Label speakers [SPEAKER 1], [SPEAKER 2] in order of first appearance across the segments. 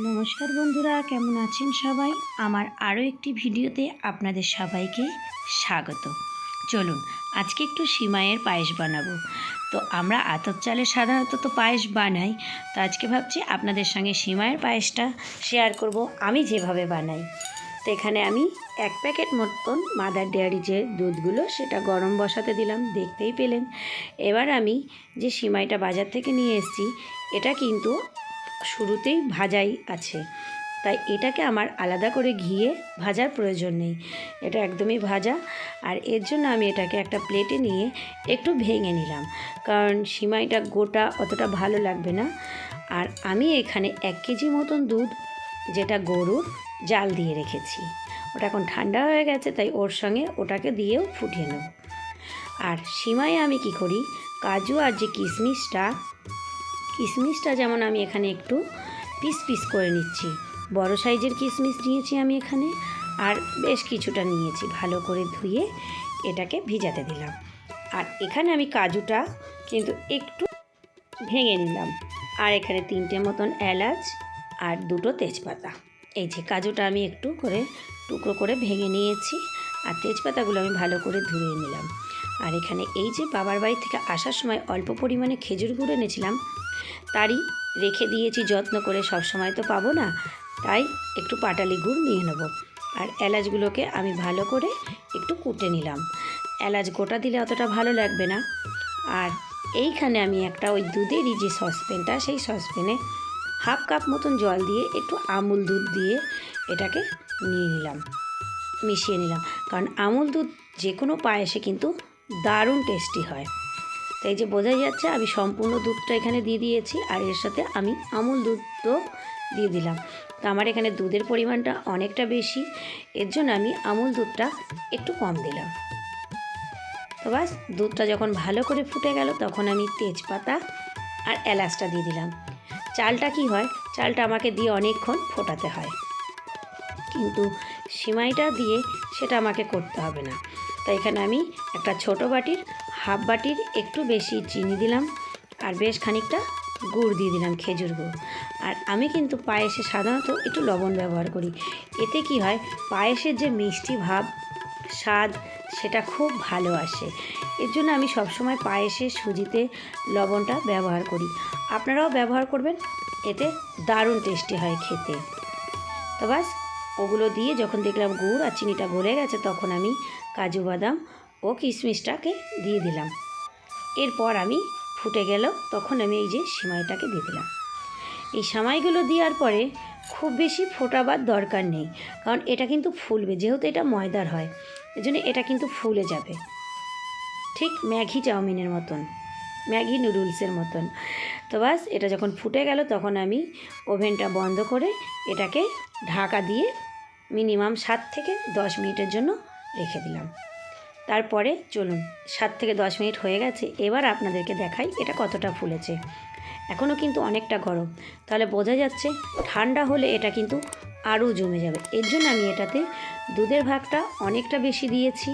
[SPEAKER 1] নমস্কার বন্ধুরা, কেমন আছেন সবাই? আমার আরও একটি ভিডিওতে আপনাদের সবাইকে স্বাগত। চলুন, আজকে একটু সিমাইয়ের পায়েস বানাবো। তো আমরা আতপ চালে সাধারণত তো পায়েস বানাই, তো আজকে ভাবছি আপনাদের সঙ্গে সিমাইয়ের পায়েসটা শেয়ার করব। আমি যেভাবে বানাই। তো এখানে আমি এক প্যাকেট মতন মাদার ডেয়ারি যে দুধগুলো সেটা গরম বসাতে দিলাম, দেখতেই পেলেন। এবার আমি যে সিমাইটা বাজার থেকে নিয়ে এসেছি, এটা কিন্তু শুরুতেই ভাজাই আছে। তাই এটাকে আমার আলাদা করে ঘিয়ে ভাজার প্রয়োজন নেই। এটা একদমই ভাজা। আর এর জন্য আমি এটাকে একটা প্লেটে নিয়ে একটু ভেঙে নিলাম। কারণ সিমাইটা গোটা অতটা ভালো লাগবে না। আর আমি এখানে এক কেজি মতন দুধ, যেটা গরুর জাল দিয়ে রেখেছি। ওটা এখন ঠান্ডা হয়ে গেছে, তাই ওর সঙ্গে ওটাকে দিয়েও ফুটিয়ে নেব। আর সিমাই আমি কি করি? কাজু আর যে কিশমিশটা কিশমিশটা যেমন আমি এখানে একটু পিস পিস করে নিচ্ছি। বড় সাইজের কিশমিশ নিয়েছি আমি এখানে, আর বেশ কিছুটা নিয়েছি ভালো করে ধুয়ে এটাকে ভিজাতে দিলাম। আর এখানে আমি কাজুটা কিন্তু একটু ভেঙে নিলাম। আর এখানে তিনটে মতন এলাচ আর দুটো তেজপাতা। এই যে কাজুটা আমি একটু করে টুকরো করে ভেঙে নিয়েছি, আর তেজপাতাগুলো আমি ভালো করে ধুয়ে নিলাম। আর এখানে এই যে বাবার বাড়ি থেকে আসার সময় অল্প পরিমাণে খেজুর গুঁড়ো এনেছিলাম তারই রেখে দিয়েছি, যত্ন করে সব সময় তো পাবো না। তাই একটু পাটালি গুড় নিয়ে নেব। আর এলাচগুলোকে আমি ভালো করে একটু কুটে নিলাম। এলাচ গোটা দিলে অতটা ভালো লাগবে না। আর এইখানে আমি একটা ওই দুধেরই যে সসপ্যানটা সেই সসপ্যানে হাফ কাপ মতন জল দিয়ে একটু আমুল দুধ দিয়ে এটাকে নিয়ে নিলাম, মিশিয়ে নিলাম। কারণ আমুল দুধ যে কোনো পায়েসে কিন্তু দারুণ টেস্টি হয়। তাই যে বোঝাই যাচ্ছে, আমি সম্পূর্ণ দুধটা এখানে দিয়ে দিয়েছি আর এর সাথে আমি আমুল দুধও দিয়ে দিলাম। তো আমার এখানে দুধের পরিমাণটা অনেকটা বেশি, এর জন্য আমি আমুল দুধটা একটু কম দিলাম। তো বাস, দুধটা যখন ভালো করে ফুটে গেল, তখন আমি তেজপাতা আর এলাচটা দিয়ে দিলাম। চালটা কি হয়, চালটা আমাকে দিয়ে অনেকক্ষণ ফোটাতে হয়। কিন্তু সিমাইটা দিয়ে সেটা আমাকে করতে হবে না। তাই এখানে আমি একটা ছোট বাটির, হাফ বাটির একটু বেশি চিনি দিলাম আর বেশ খানিকটা গুড় দিয়ে দিলাম খেজুর গুড়। আর আমি কিন্তু পায়েসে সাধারণত একটু লবণ ব্যবহার করি। এতে কি হয়, পায়েসের যে মিষ্টি ভাব, স্বাদ, সেটা খুব ভালো আসে। এর জন্য আমি সবসময় পায়েসে সুজিতে লবণটা ব্যবহার করি। আপনারাও ব্যবহার করবেন, এতে দারুণ টেস্টি হয় খেতে। তো বাস ওগুলো দিয়ে যখন দেখলাম গুড় আর চিনিটা গলে গেছে, তখন আমি কাজু বাদাম ও কিশমিশটাকে দিয়ে দিলাম। এরপর আমি ফুটে গেল, তখন আমি এই যে সিমাইটাকে দিয়ে দিলাম। এই সামাইগুলো দেওয়ার পরে খুব বেশি ফোটাবার দরকার নেই, কারণ এটা কিন্তু ফুলবে, যেহেতু এটা ময়দার হয়। এই জন্য এটা কিন্তু ফুলে যাবে। ঠিক ম্যাগি চাউমিনের মতন। ম্যাগি নুডলসের মতন। তো বাস, এটা যখন ফুটে গেল, তখন আমি ওভেনটা বন্ধ করে এটাকে ঢাকা দিয়ে মিনিমাম সাত থেকে দশ মিনিটের জন্য রেখে দিলাম। তারপরে চলুন, সাত থেকে দশ মিনিট হয়ে গেছে, এবার আপনাদেরকে দেখাই এটা কতটা ফুলেছে। এখনও কিন্তু অনেকটা গরম। তাহলে বোঝা যাচ্ছে ঠান্ডা হলে এটা কিন্তু আরও জমে যাবে। এর জন্য আমি এটাতে দুধের ভাগটা অনেকটা বেশি দিয়েছি।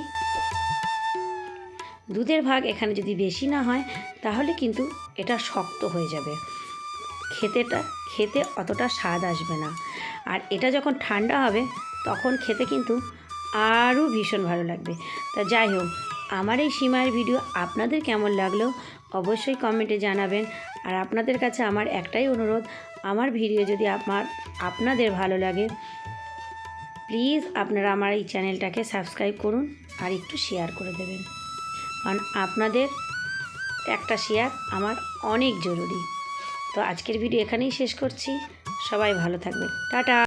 [SPEAKER 1] দুধের ভাগ এখানে যদি বেশি না হয়, তাহলে কিন্তু এটা শক্ত হয়ে যাবে। খেতেটা, খেতে অতটা স্বাদ আসবে না। আর এটা যখন ঠান্ডা হবে, তখন খেতে কিন্তু আরও ভীষণ ভালো লাগবে। তা যাই হোক, আমার এই সীমায়ের ভিডিও আপনাদের কেমন লাগল অবশ্যই কমেন্টে জানাবেন। আর আপনাদের কাছে আমার একটাই অনুরোধ, আমার ভিডিও যদি আমার, আপনাদের ভালো লাগে, প্লিজ আপনারা আমার এই চ্যানেলটাকে সাবস্ক্রাইব করুন আর একটু শেয়ার করে দেবেন। কারণ আপনাদের একটা শেয়ার আমার অনেক জরুরি। তো আজকের ভিডিও এখানেই শেষ করছি। সবাই ভালো থাকবে টাটা!